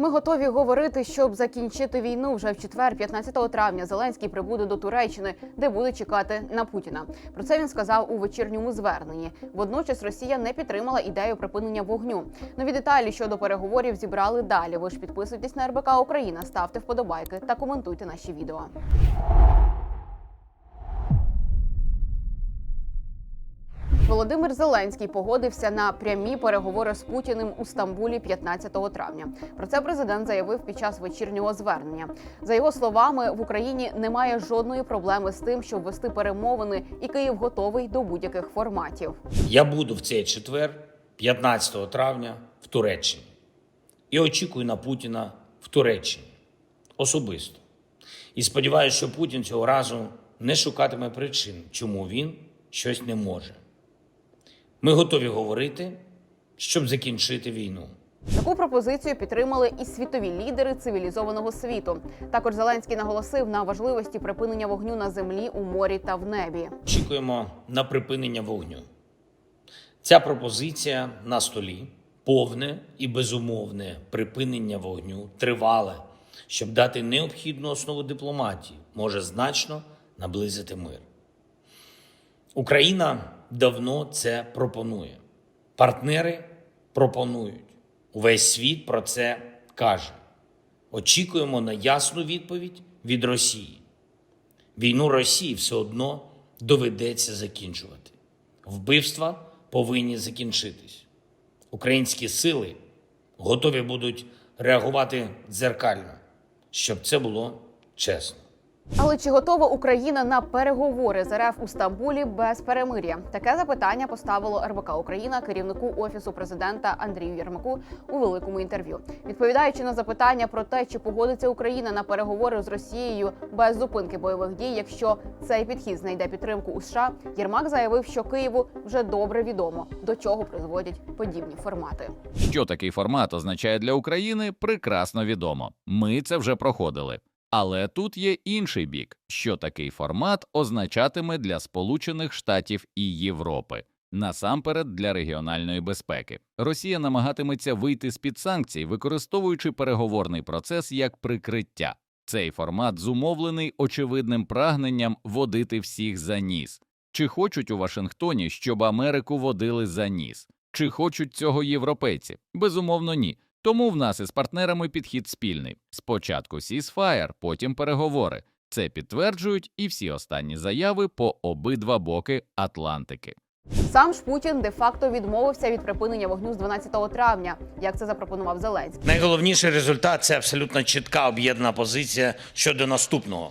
Ми готові говорити, щоб закінчити війну вже в четвер, 15 травня. Зеленський прибуде до Туреччини, де буде чекати на Путіна. Про це він сказав у вечірньому зверненні. Водночас Росія не підтримала ідею припинення вогню. Нові деталі щодо переговорів зібрали далі. Ви ж підписуйтесь на РБК Україна, ставте вподобайки та коментуйте наші відео. Володимир Зеленський погодився на прямі переговори з Путіним у Стамбулі 15 травня. Про це президент заявив під час вечірнього звернення. За його словами, в Україні немає жодної проблеми з тим, щоб вести перемовини, і Київ готовий до будь-яких форматів. Я буду в цей четвер, 15 травня, в Туреччині. І очікую на Путіна в Туреччині особисто. І сподіваюся, що Путін цього разу не шукатиме причин, чому він щось не може. Ми готові говорити, щоб закінчити війну. Таку пропозицію підтримали і світові лідери цивілізованого світу. Також Зеленський наголосив на важливості припинення вогню на землі, у морі та в небі. Очікуємо на припинення вогню. Ця пропозиція на столі повне і безумовне припинення вогню тривале, щоб дати необхідну основу дипломатії, може значно наблизити мир. Україна давно це пропонує. Партнери пропонують. Увесь світ про це каже. Очікуємо на ясну відповідь від Росії. Війну Росії все одно доведеться закінчувати. Вбивства повинні закінчитись. Українські сили готові будуть реагувати дзеркально, щоб це було чесно. Але чи готова Україна на переговори з РФ у Стамбулі без перемир'я? Таке запитання поставило РБК Україна керівнику офісу президента Андрію Єрмаку у великому інтерв'ю. Відповідаючи на запитання про те, чи погодиться Україна на переговори з Росією без зупинки бойових дій, якщо цей підхід знайде підтримку у США, Єрмак заявив, що Києву вже добре відомо до чого призводять подібні формати. Що такий формат означає для України, прекрасно відомо. Ми це вже проходили. Але тут є інший бік, що такий формат означатиме для Сполучених Штатів і Європи. Насамперед для регіональної безпеки Росія намагатиметься вийти з під санкцій, використовуючи переговорний процес як прикриття. Цей формат зумовлений очевидним прагненням водити всіх за ніс. Чи хочуть у Вашингтоні, щоб Америку водили за ніс? Чи хочуть цього європейці? Безумовно, ні. Тому в нас із партнерами підхід спільний. Спочатку сісфаєр, потім переговори. Це підтверджують і всі останні заяви по обидва боки Атлантики. Сам ж Путін де-факто відмовився від припинення вогню з 12 травня, як це запропонував Зеленський. Найголовніший результат це абсолютно чітка об'єднана позиція щодо наступного.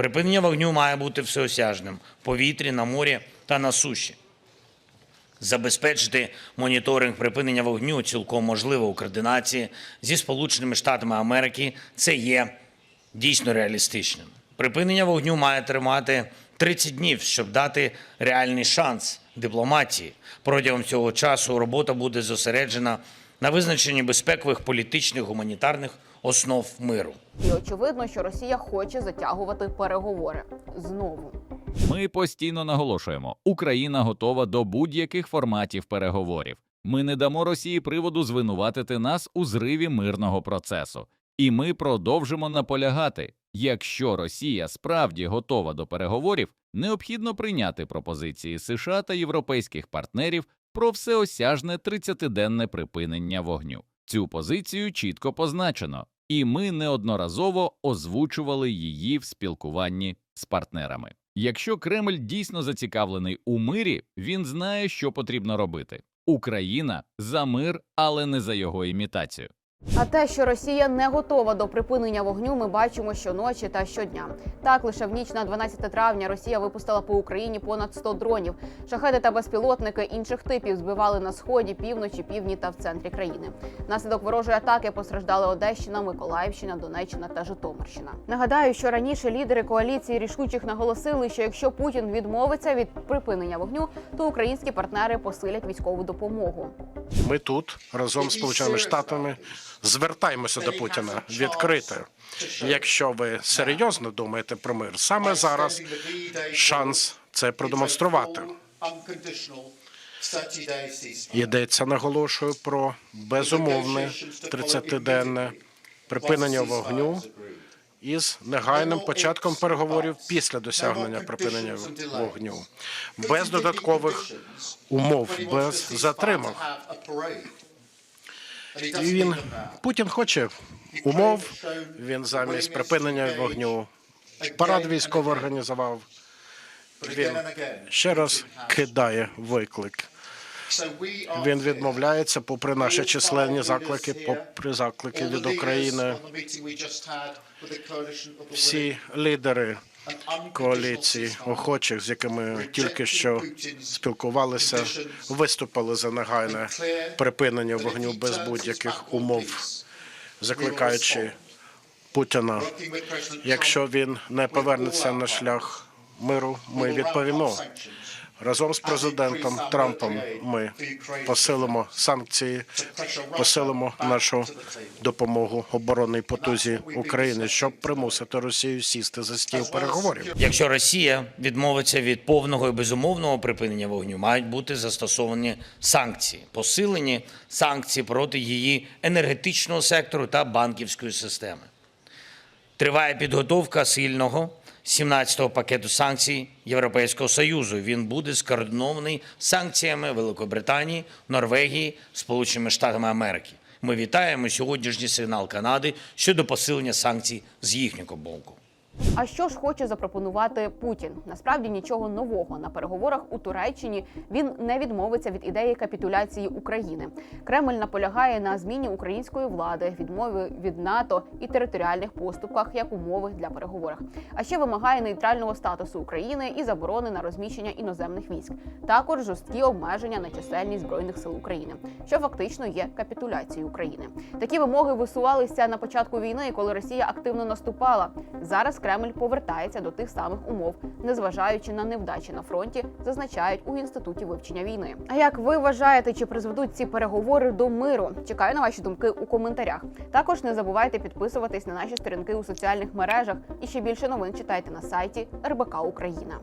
Припинення вогню має бути всеосяжним в повітрі, на морі та на суші. Забезпечити моніторинг припинення вогню цілком можливо у координації зі Сполученими Штатами Америки. Це є дійсно реалістичним. Припинення вогню має тримати 30 днів, щоб дати реальний шанс дипломатії. Протягом цього часу робота буде зосереджена на визначенні безпекових, політичних, гуманітарних основ миру. І очевидно, що Росія хоче затягувати переговори знову. Ми постійно наголошуємо, Україна готова до будь-яких форматів переговорів. Ми не дамо Росії приводу звинуватити нас у зриві мирного процесу. І ми продовжимо наполягати. Якщо Росія справді готова до переговорів, необхідно прийняти пропозиції США та європейських партнерів про всеосяжне 30-денне припинення вогню. Цю позицію чітко позначено, і ми неодноразово озвучували її в спілкуванні з партнерами. Якщо Кремль дійсно зацікавлений у мирі, він знає, що потрібно робити. Україна за мир, але не за його імітацію. А те, що Росія не готова до припинення вогню, ми бачимо щоночі та щодня. Так, лише в ніч на 12 травня Росія випустила по Україні понад 100 дронів. Шахеди та безпілотники інших типів збивали на сході, півночі, півдні та в центрі країни. Внаслідок ворожої атаки постраждали Одещина, Миколаївщина, Донеччина та Житомирщина. Нагадаю, що раніше лідери коаліції рішучих наголосили, що якщо Путін відмовиться від припинення вогню, то українські партнери посилять військову допомогу. Ми тут разом з Сполученими Штатами звертаємося до Путіна відкрито. Якщо ви серйозно думаєте про мир, саме зараз шанс це продемонструвати. Йдеться, наголошую, про безумовне 30-денне припинення вогню із негайним початком переговорів після досягнення припинення вогню, без додаткових умов, без затримок. І він Путін хоче умов. Він замість припинення вогню парад військово організував. Він ще раз кидає виклик. Він відмовляється, попри наші численні заклики, попри заклики від України. Всі лідери коаліції охочих, з якими тільки що спілкувалися, виступили за негайне припинення вогню без будь-яких умов, закликаючи Путіна. Якщо він не повернеться на шлях миру, ми відповімо. Разом з президентом Трампом ми посилимо санкції, посилимо нашу допомогу оборонній потузі України, щоб примусити Росію сісти за стіл переговорів. Якщо Росія відмовиться від повного і безумовного припинення вогню, мають бути застосовані санкції, посилені санкції проти її енергетичного сектору та банківської системи. Триває підготовка сильного 17-го пакету санкцій Європейського союзу. Він буде скоординований санкціями Великобританії, Норвегії, Сполученими Штатами Америки. Ми вітаємо сьогоднішній сигнал Канади щодо посилення санкцій з їхнього боку. А що ж хоче запропонувати Путін? Насправді нічого нового на переговорах у Туреччині він не відмовиться від ідеї капітуляції України. Кремль наполягає на зміні української влади, відмові від НАТО і територіальних поступках як умови для переговорів. А ще вимагає нейтрального статусу України і заборони на розміщення іноземних військ. Також жорсткі обмеження на чисельність збройних сил України, що фактично є капітуляцією України. Такі вимоги висувалися на початку війни, коли Росія активно наступала. Зараз Кремль повертається до тих самих умов, незважаючи на невдачі на фронті, зазначають у інституті вивчення війни. А як ви вважаєте, чи призведуть ці переговори до миру? Чекаю на ваші думки у коментарях. Також не забувайте підписуватись на наші сторінки у соціальних мережах і ще більше новин читайте на сайті РБК Україна.